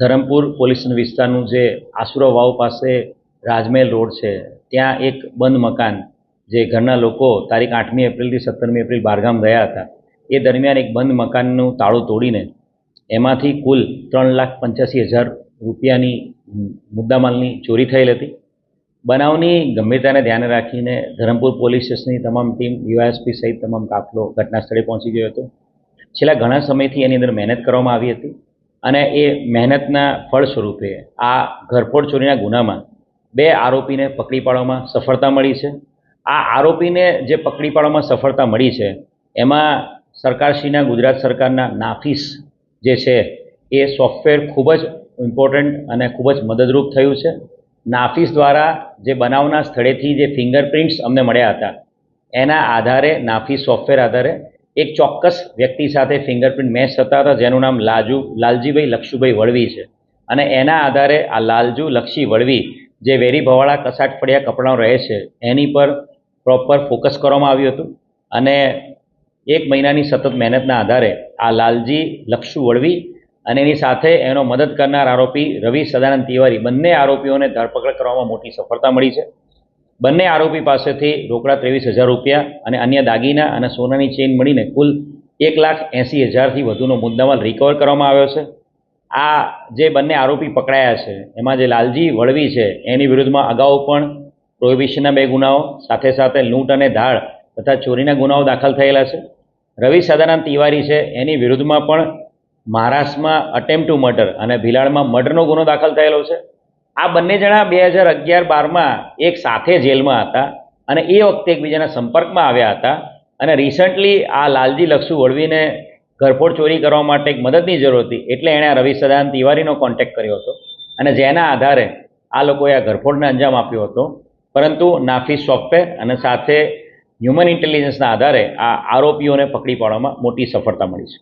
Dharampur police વિસ્તારનું જે આસુરા વાવ પાસે રાજમહેલ રોડ છે, ત્યાં એક બંધ મકાન જે ઘરના લોકો તારીખ આઠમી એપ્રિલથી સત્તરમી એપ્રિલ બહારગામ ગયા હતા, એ દરમિયાન એક બંધ મકાનનું તાળું તોડીને એમાંથી કુલ ત્રણ લાખ પંચ્યાસી હજાર રૂપિયાની મુદ્દામાલની ચોરી થયેલ હતી. બનાવની ગંભીરતાને ધ્યાને રાખીને ધરમપુર પોલીસ સ્ટેશનની તમામ ટીમ યુએસપી સહિત તમામ કાફલો ઘટના સ્થળે પહોંચી ગયો હતો. છેલ્લા ઘણા સમયથી એની અંદર મહેનત કરવામાં આવી હતી. અને એ મહેનતના ફળ સ્વરૂપે આ ઘરફોડ ચોરીના ગુનામાં બે આરોપીને પકડી પાડવામાં સફળતા મળી છે. આ આરોપીને જે પકડી પાડવામાં સફળતા મળી છે, એમાં સરકારશ્રીના, ગુજરાત સરકારના નાફીસ જે છે, એ સોફ્ટવેર ખૂબ જ ઇમ્પોર્ટન્ટ અને ખૂબ જ મદદરૂપ થયું છે. નાફીસ દ્વારા જે બનાવના સ્થળેથી જે ફિંગરપ્રિન્ટ્સ અમને મળ્યા હતા, એના આધારે, નાફીસ સોફ્ટવેર આધારે એક ચોક્કસ વ્યક્તિ સાથે ફિંગરપ્રિન્ટ મેચ થતા હતા, જેનું નામ લાજુ, લાલજીભાઈ લક્ષુભાઈ વળવી છે. અને એના આધારે આ લાલજુ લક્ષી વળવી, જે વેરી ભવાળા કસાટ ફળિયા કપડાં રહે છે, એની પર પ્રોપર ફોકસ કરવામાં આવ્યું હતું. અને એક મહિનાની સતત મહેનતના આધારે આ લાલજી લક્ષુ વળવી અને એની સાથે એનો મદદ કરનાર આરોપી રવિ સદાનંદ તિવારી બંને આરોપીઓને ધરપકડ કરવામાં મોટી સફળતા મળી છે. બંને આરોપી પાસેથી રોકડા ત્રેવીસ હજાર રૂપિયા અને અન્ય દાગીના અને સોનાની ચેઇન મળીને કુલ એક લાખ એંસી હજારથી વધુનો મુદ્દામાલ રિકવર કરવામાં આવ્યો છે. આ જે બંને આરોપી પકડાયા છે, એમાં જે લાલજી વળવી છે, એની વિરુદ્ધમાં અગાઉ પણ પ્રોહિબિશનના બે ગુનાઓ, સાથે સાથે લૂંટ અને ધાડ તથા ચોરીના ગુનાઓ દાખલ થયેલા છે. રવિ સદાનંદ તિવારી છે, એની વિરુદ્ધમાં પણ મહારાષ્ટ્રમાં અટેમ્પ ટુ મર્ડર અને ભિલાડમાં મર્ડરનો ગુનો દાખલ થયેલો છે. આ બંને જણા બે હજાર અગિયાર બારમાં એક સાથે જેલમાં હતા અને એ વખતે એકબીજાના સંપર્કમાં આવ્યા હતા. અને રિસન્ટલી આ લાલજી લક્ષુ વળવીને ઘરફોડ ચોરી કરવા માટે એક મદદની જરૂર હતી. એટલે એણે રવિ સદાન તિવારીનો કોન્ટેક્ટ કર્યો હતો. અને જેના આધારે આ લોકોએ આ ઘરફોડને અંજામ આપ્યો હતો. પરંતુ નાફી સોફ્ટવેર અને સાથે હ્યુમન ઇન્ટેલિજન્સના આધારે આ આરોપીઓને પકડી પાડવામાં મોટી સફળતા મળી છે.